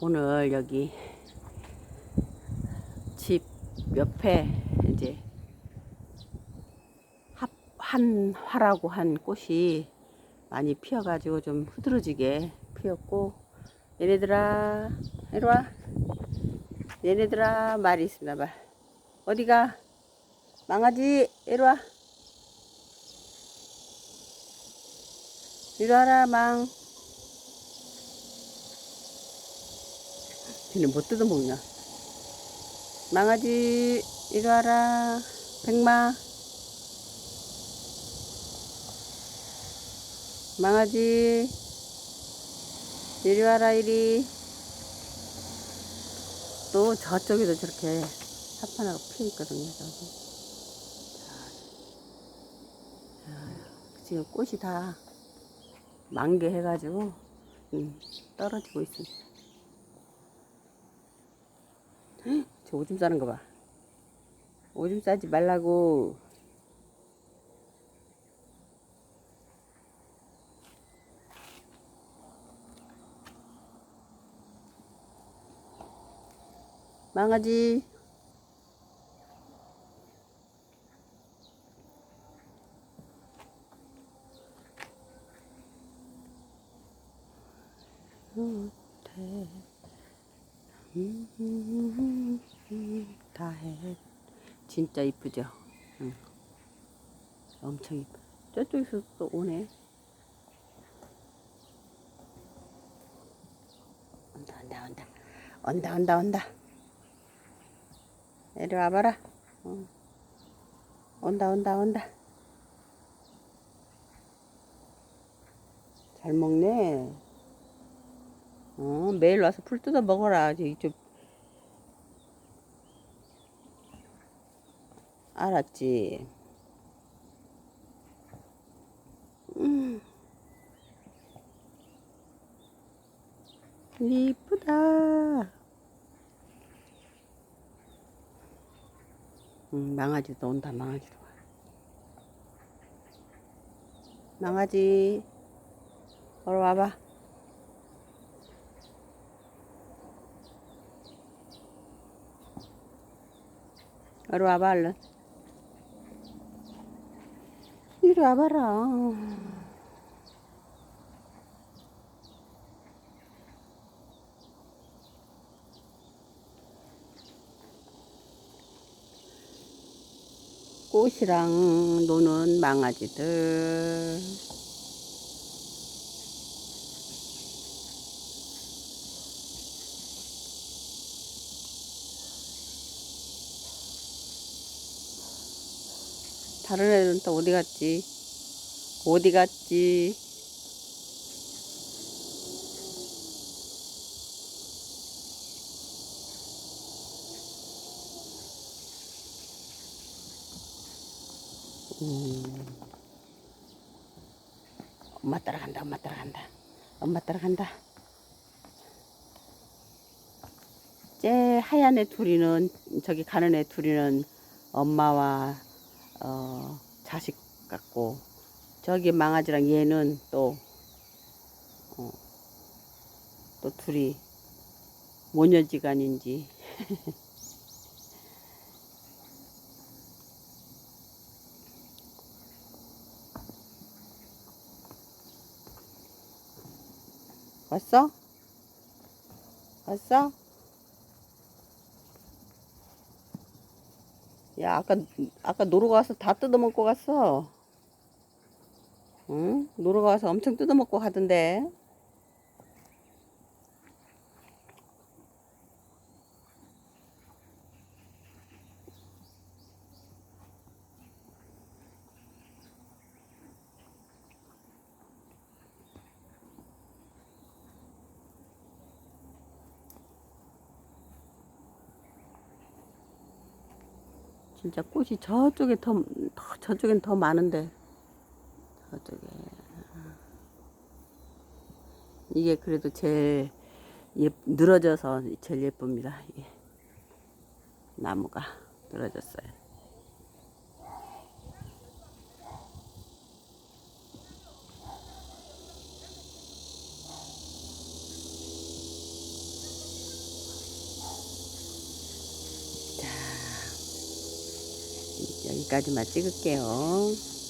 오늘 여기 집 옆에 이제 합- 한화라고 한 꽃이 많이 피어가지고 좀 흐드러지게 피었고 얘네들아 이리 와. 얘네들아 말이 있습니다. 말. 어디가? 망아지? 이리 와. 이리 와라 망 걔는 못 뜯어먹냐? 망아지 이리 와라 백마. 망아지 이리 와라 이리. 또 저쪽에도 저렇게 사파나가 피어 있거든요 저기. 지금 꽃이 다 만개해가지고 음, 떨어지고 있습니다 헉, 저 오줌 싸는 거 봐. 오줌 싸지 말라고. 망아지. 다해. 진짜 이쁘죠? 응. 엄청 이뻐. 저쪽에서 또 오네. 온다, 온다, 온다. 온다, 온다, 온다. 내려 와 봐라. 응. 온다, 온다, 온다. 잘 먹네. 어, 매일 와서 풀 뜯어 먹어라. 저기 좀 알았지. 음. 이쁘다. 음, 망아지도 온다, 망아지도 와. 망아지, 걸어 와봐. 이리 와봐, 얼른. 이리 와봐라. 꽃이랑 노는 망아지들. 다른 애들은 또 어디 갔지? 어디 갔지? 음. 엄마 따라간다, 엄마 따라간다. 엄마 따라간다. 쟤 하얀 애 둘이는, 저기 가는 애 둘이는 엄마와, 어, 자식 같고, 저기 망아지랑 얘는 또, 어, 또 둘이 모녀지간인지. 왔어? 왔어? 야, 아까, 아까 놀러 가서 다 뜯어먹고 갔어. 응? 놀러 가서 엄청 뜯어먹고 가던데. 진짜 꽃이 저쪽에 더, 더 저쪽엔 더 많은데. 저쪽에. 이게 그래도 제일 예, 늘어져서 제일 예쁩니다. 이게. 나무가 늘어졌어요. 여기까지만 찍을게요.